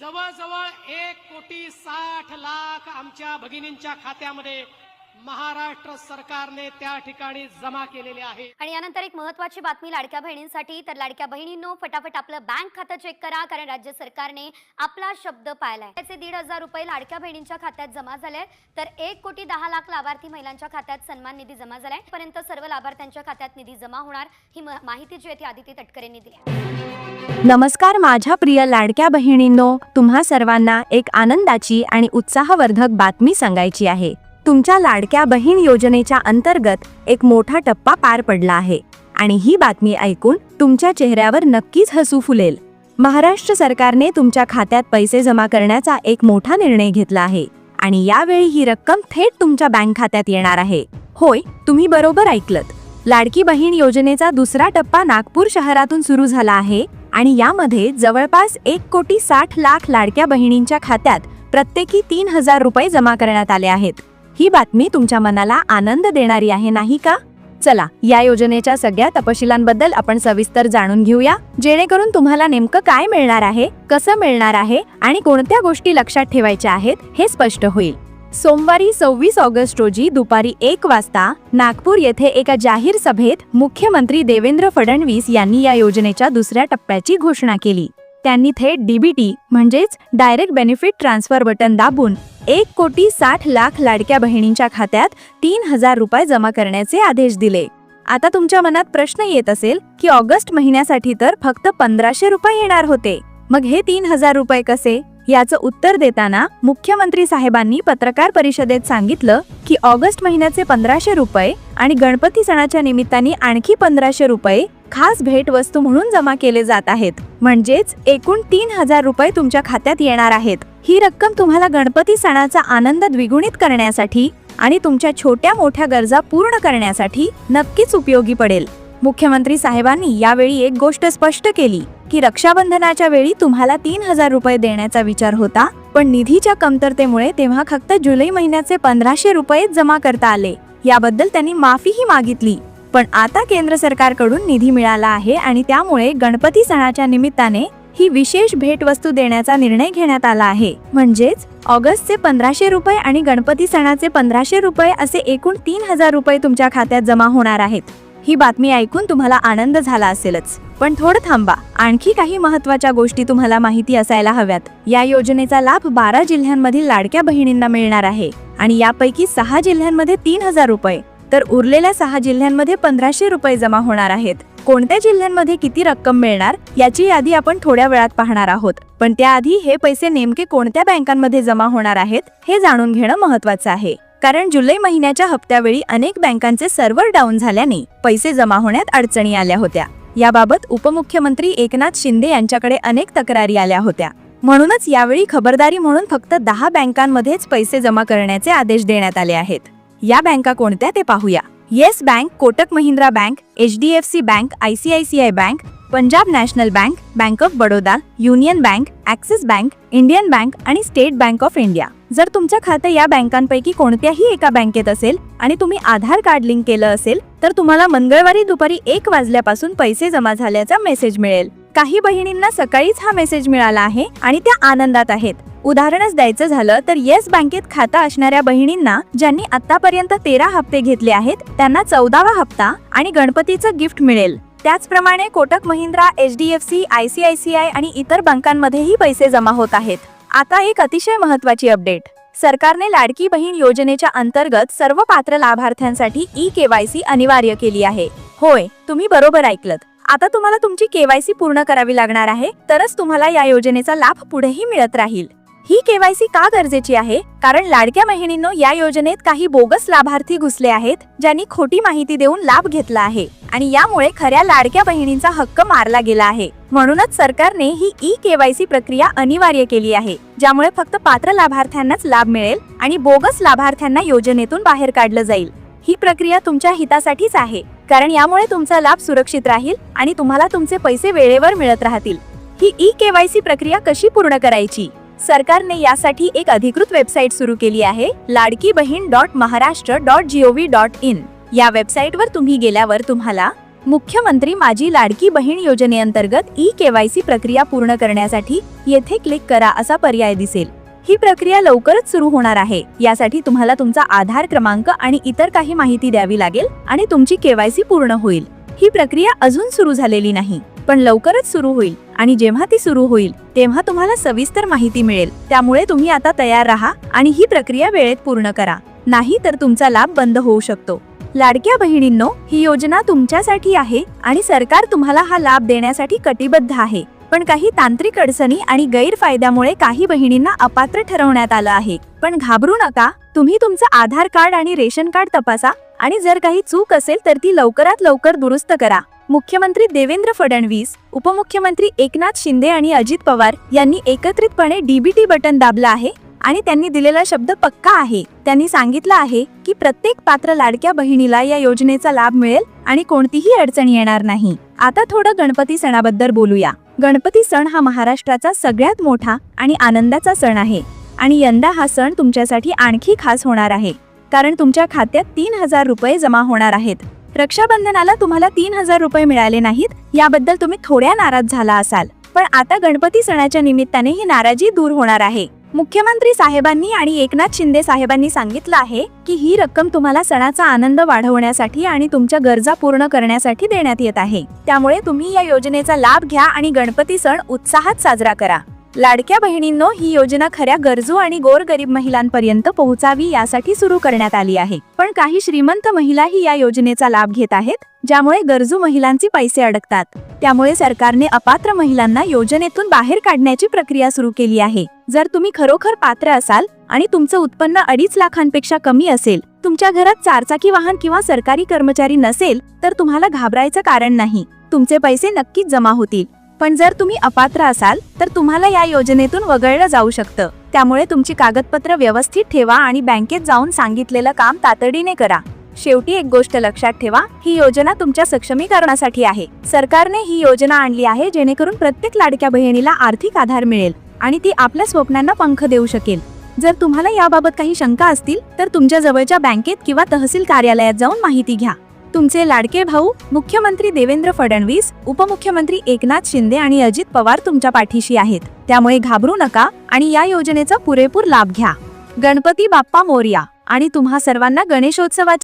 जवळजवळ एक कोटी साठ लाख आमच्या भगिनींच्या खात्यामध्ये महाराष्ट्र सरकारने त्या ठिकाणी जमा केलेले आहे. आणि यानंतर एक महत्वाची बातमी लाडक्या बहिणींसाठी. तर लाडक्या बहिणींनो फटाफट आपलं बँक खातं चेक करा कारण राज्य सरकारने आपला शब्द पाळलाय. त्याचे दीड हजार रुपये लाडक्या बहिणींच्या खात्यात जमा झाले तर एक कोटी दहा लाख लाभार्थी महिलांच्या खात्यात सन्मान निधी जमा झालाय. पर्यंत सर्व लाभार्थ्यांच्या खात्यात निधी जमा होणार ही माहिती जी आहे ती आदिती तटकरेंनी दिली आहे. नमस्कार माझ्या प्रिय लाडक्या बहिणींनो. तुम्हा सर्वांना एक आनंदाची आणि उत्साहवर्धक बातमी सांगायची आहे. तुमच्या लाडक्या बहीण योजनेच्या अंतर्गत एक मोठा टप्पा पार पडला आहे. आणि ही बातमी ऐकून तुमच्या चेहऱ्यावर नक्कीच हसू फुलेल. महाराष्ट्र सरकारने तुमच्या खात्यात पैसे जमा करण्याचा एक मोठा निर्णय घेतला आहे. आणि यावेळी ही रक्कम थेट तुमच्या बँक खात्यात येणार आहे. होय तुम्ही बरोबर ऐकलत. लाडकी बहीण योजनेचा दुसरा टप्पा नागपूर शहरातून सुरू झाला आहे. आणि यामध्ये जवळपास एक कोटी साठ लाख लाडक्या बहिणींच्या खात्यात प्रत्येकी तीन हजार रुपये जमा करण्यात आले आहेत. ही बातमी तुमच्या मनाला आनंद देणारी आहे नाही का? चला या योजनेच्या सगळ्या तपशिलांबद्दल आपण सविस्तर जाणून घेऊया. जेणेकरून तुम्हाला नेमकं काय मिळणार आहे कसं मिळणार आहे आणि कोणत्या गोष्टी लक्षात ठेवायच्या आहेत हे स्पष्ट होईल. सोमवारी सव्वीस ऑगस्ट रोजी दुपारी एक वाजता नागपूर येथे एका जाहीर सभेत मुख्यमंत्री देवेंद्र फडणवीस यांनी या योजनेच्या दुसऱ्या टप्प्याची घोषणा केली. त्यांनी थेट डीबीटी म्हणजेच डायरेक्ट बेनिफिट ट्रान्सफर बटन दाबून एक कोटी साठ लाख लाडक्या बहिणींच्या खात्यात तीन हजार रुपये जमा करण्याचे आदेश दिले. आता तुमच्या मनात प्रश्न येत असेल की ऑगस्ट महिन्यासाठी तर फक्त पंधराशे रुपये येणार होते. मग हे तीन हजार रुपये कसे? याचं उत्तर देताना मुख्यमंत्री साहेबांनी पत्रकार परिषदेत सांगितलं की ऑगस्ट महिन्याचे पंधराशे रुपये आणि गणपती सणाच्या निमित्ताने आणखी पंधराशे रुपये खास भेट वस्तू म्हणून जमा केले जात आहेत. म्हणजेच एकूण तीन हजार रुपये तुमच्या खात्यात येणार आहेत. ही रक्कम तुम्हाला गणपती सणाचा आनंद द्विगुणित करण्यासाठी आणि तुमच्या छोट्या मोठ्या गरजा पूर्ण करण्यासाठी नक्कीच उपयोगी पडेल. मुख्यमंत्री साहेबांनी यावेळी एक गोष्ट स्पष्ट केली की रक्षाबंधनाच्या वेळी तुम्हाला तीन हजार रुपये देण्याचा विचार होता पण निधीच्या कमतरतेमुळे तेव्हा फक्त जुलै महिन्याचे पंधराशे रुपये जमा करता आले. याबद्दल त्यांनी माफीही मागितली. पण आता केंद्र सरकारकडून निधी मिळाला आहे आणि त्यामुळे गणपती सणाच्या निमित्ताने ही विशेष भेटवस्तू देण्याचा निर्णय घेण्यात आला आहे. म्हणजेच ऑगस्टचे पंधराशे रुपये आणि गणपती सणाचे पंधराशे रुपये असे एकूण तीन हजार रुपये तुमच्या खात्यात जमा होणार आहेत. ही बातमी ऐकून तुम्हाला आनंद झाला असेलच. पण थोडं थांबा. आणखी काही महत्त्वाच्या गोष्टी तुम्हाला माहिती असायला हव्यात. या योजनेचा लाभ बारा जिल्ह्यांमधील लाडक्या बहिणींना मिळणार आहे. आणि यापैकी सहा जिल्ह्यांमध्ये तीन हजार रुपये. तर उरलेल्या सहा जिल्ह्यांमध्ये पंधराशे रुपये जमा होणार आहेत. कोणत्या जिल्ह्यांमध्ये किती रक्कम मिळणार याची यादी आपण थोड्या वेळात पाहणार आहोत. पण त्याआधी हे पैसे नेमके कोणत्या बँकांमध्ये जमा होणार आहेत हे जाणून घेणं महत्वाचं आहे. कारण जुलै महिन्याच्या हप्त्यावेळी अनेक बँकांचे सर्व्हर डाऊन झाल्याने पैसे जमा होण्यात अडचणी आल्या होत्या. याबाबत उपमुख्यमंत्री एकनाथ शिंदे यांच्याकडे अनेक तक्रारी आल्या होत्या. म्हणूनच यावेळी खबरदारी म्हणून फक्त दहा बँकांमध्येच पैसे जमा करण्याचे आदेश देण्यात आले आहेत. या बँका कोणत्या ते पाहूया. Yes bank Kotak Mahindra bank H D F C bank I C I C I bank Punjab national bank bank of Baroda union bank Axis bank Indian bank आणि स्टेट बँक ऑफ इंडिया जर तुमचं खातं या बँकांपैकी कोणत्याही एका बँकेत असेल आणि तुम्ही आधार कार्ड लिंक केलं असेल तर तुम्हाला मंगळवारी दुपारी एक वाजल्यापासून पैसे जमा झाल्याचा मेसेज मिळेल. काही बहिणींना सकाळीच हा मेसेज मिळाला आहे आणि त्या आनंदात आहेत. उदाहरणच द्यायचं झालं तर येस बँकेत खाता असणाऱ्या बहिणींना ज्यांनी आतापर्यंत तेरा हप्ते घेतले आहेत त्यांना चौदावा हप्ता आणि गणपतीचं गिफ्ट मिळेल. त्याचप्रमाणे Kotak Mahindra H D F C I C I C I आणि इतर बँकांमध्येही पैसे जमा होत आहेत. आता एक अतिशय महत्वाची अपडेट. सरकारने लाडकी बहीण योजनेच्या अंतर्गत सर्व पात्र लाभार्थ्यांसाठी ई केवायसी अनिवार्य केली आहे. होय तुम्ही बरोबर ऐकलत. आता तुम्हाला तुमची केवायसी पूर्ण करावी लागणार आहे तरच तुम्हाला या योजनेचा लाभ पुढेही मिळत राहील. ही केवायसी का गरजेची आहे? कारण लाडक्या बहिणींनो या योजनेत काही बोगस लाभार्थी घुसले आहेत ज्यांनी खोटी माहिती देऊन लाभ घेतला आहे आणि यामुळे खऱ्या लाडक्या बहिणींचा हक्क मारला गेला आहे. म्हणूनच सरकारने ही ई केवायसी प्रक्रिया अनिवार्य केली आहे ज्यामुळे फक्त पात्र लाभार्थ्यांनाच लाभ मिळेल आणि बोगस लाभार्थ्यांना योजनेतून बाहेर काढलं जाईल. ही प्रक्रिया तुमच्या हितासाठीच आहे कारण यामुळे तुमचा लाभ सुरक्षित राहील आणि तुम्हाला तुमचे पैसे वेळेवर मिळत राहतील. ही ई केवायसी प्रक्रिया कशी पूर्ण करायची? सरकारने यासाठी एक अधिकृत वेबसाईट सुरू केली आहे Ladki Bahin dot Maharashtra dot G O V dot in या वेबसाईटवर तुम्ही गेल्यावर तुम्हाला मुख्यमंत्री माझी लाडकी बहीण योजनेअंतर्गत ई केवायसी प्रक्रिया पूर्ण करण्यासाठी येथे क्लिक करा असा पर्याय दिसेल. ही प्रक्रिया लवकरच सुरू होणार आहे. यासाठी तुम्हाला तुमचा आधार क्रमांक आणि इतर काही माहिती द्यावी लागेल आणि तुमची केवायसी पूर्ण होईल. ही प्रक्रिया अजून सुरू झालेली नाही. पण लवकरच सुरू होईल. आणि जेव्हा ती सुरू होईल तेव्हा तुम्हाला सविस्तर माहिती मिळेल. त्यामुळे तुम्ही आता तयार राहा आणि ही प्रक्रिया वेळेत पूर्ण करा. नाही तर तुमचा लाभ बंद होऊ शकतो. लाडक्या बहिणींनो ही योजना तुमच्यासाठी आहे आणि सरकार तुम्हाला हा लाभ देण्यासाठी कटिबद्ध आहे. पण काही तांत्रिक अडचणी आणि गैरफायद्यामुळे काही बहिणींना अपात्र ठरवण्यात आलं आहे. पण घाबरू नका तुम्ही तुमचं आधार कार्ड आणि रेशन कार्ड तपासा आणि जर काही चूक असेल तर ती लवकरात लवकर दुरुस्त करा. मुख्यमंत्री देवेंद्र फडणवीस उपमुख्यमंत्री एकनाथ शिंदे आणि अजित पवार यांनी एकत्रितपणे डीबीटी बटन दाबलं आहे आणि त्यांनी दिलेला शब्द पक्का आहे. त्यांनी सांगितलं आहे की प्रत्येक पात्र लाडक्या बहिणीला या योजनेचा लाभ मिळेल आणि कोणतीही अडचण येणार नाही. आता थोडं गणपती सणाबद्दल बोलूया. गणपती सण हा महाराष्ट्राचा सगळ्यात मोठा आणि आनंदाचा सण आहे आणि यंदा हा सण तुमच्यासाठी आणखी खास होणार आहे. कारण तुमच्या खात्यात तीन हजार रुपये जमा होणार आहेत. रक्षाबंधनाला तुम्हाला तीन हजार रुपये मिळाले नाहीत याबद्दल तुम्ही थोड्या नाराज झाला असाल. पण आता गणपती सणाच्या निमित्ताने ही नाराजी दूर होणार आहे. मुख्यमंत्री साहेबांनी आणि एकनाथ शिंदे साहेबांनी सांगितलं आहे की ही रक्कम तुम्हाला सणाचा आनंद वाढवण्यासाठी आणि तुमच्या गरजा पूर्ण करण्यासाठी देण्यात येत आहे. त्यामुळे तुम्ही या योजनेचा लाभ घ्या आणि गणपती सण उत्साहात साजरा करा. लाडक्या बहिणींनो ही योजना खऱ्या गरजू आणि गोरगरीब महिलांपर्यंत पोहोचावी यासाठी सुरू करण्यात आली आहे. पण काही श्रीमंत महिलाही या योजनेचा लाभ घेत आहेत ज्यामुळे गरजू महिलांचे पैसे अडकतात. त्यामुळे सरकारने अपात्र महिलांना योजनेतून बाहेर काढण्याची प्रक्रिया सुरू केली आहे. जर तुम्ही खरोखर पात्र असाल आणि तुमचं उत्पन्न अडीच लाखांपेक्षा कमी असेल तुमच्या घरात चारचाकी वाहन किंवा सरकारी कर्मचारी नसेल तर तुम्हाला घाबरायचं कारण नाही. तुमचे पैसे नक्कीच जमा होतील. पण जर तुम्ही अपात्र असाल तर तुम्हाला या योजनेतून वगळलं जाऊ शकतं. त्यामुळे तुमची कागदपत्र व्यवस्थित ठेवा आणि बँकेत जाऊन सांगितलेलं काम तातडीने करा. शेवटी एक गोष्ट लक्षात ठेवा ही योजना तुमच्या सक्षमीकरणासाठी आहे. सरकारने ही योजना आणली आहे जेणेकरून प्रत्येक लाडक्या बहिणीला आर्थिक आधार मिळेल आणि ती आपल्या स्वप्नांना पंख देऊ शकेल. जर तुम्हाला याबाबत काही शंका असतील तर तुमच्या जवळच्या बँकेत किंवा तहसील कार्यालयात जाऊन माहिती घ्या. तुमचे लाडके भाऊ मुख्यमंत्री देवेंद्र फडणवीस उपमुख्यमंत्री एकनाथ शिंदे आणि अजित पवार तुमच्या पाठीशी आहेत. त्यामुळे घाबरू नका आणि या योजनेचा पुरेपूर लाभ घ्या. गणपती बाप्पा मोर्या आणि तुम्हा सर्वांना गणेशोत्सवाच्या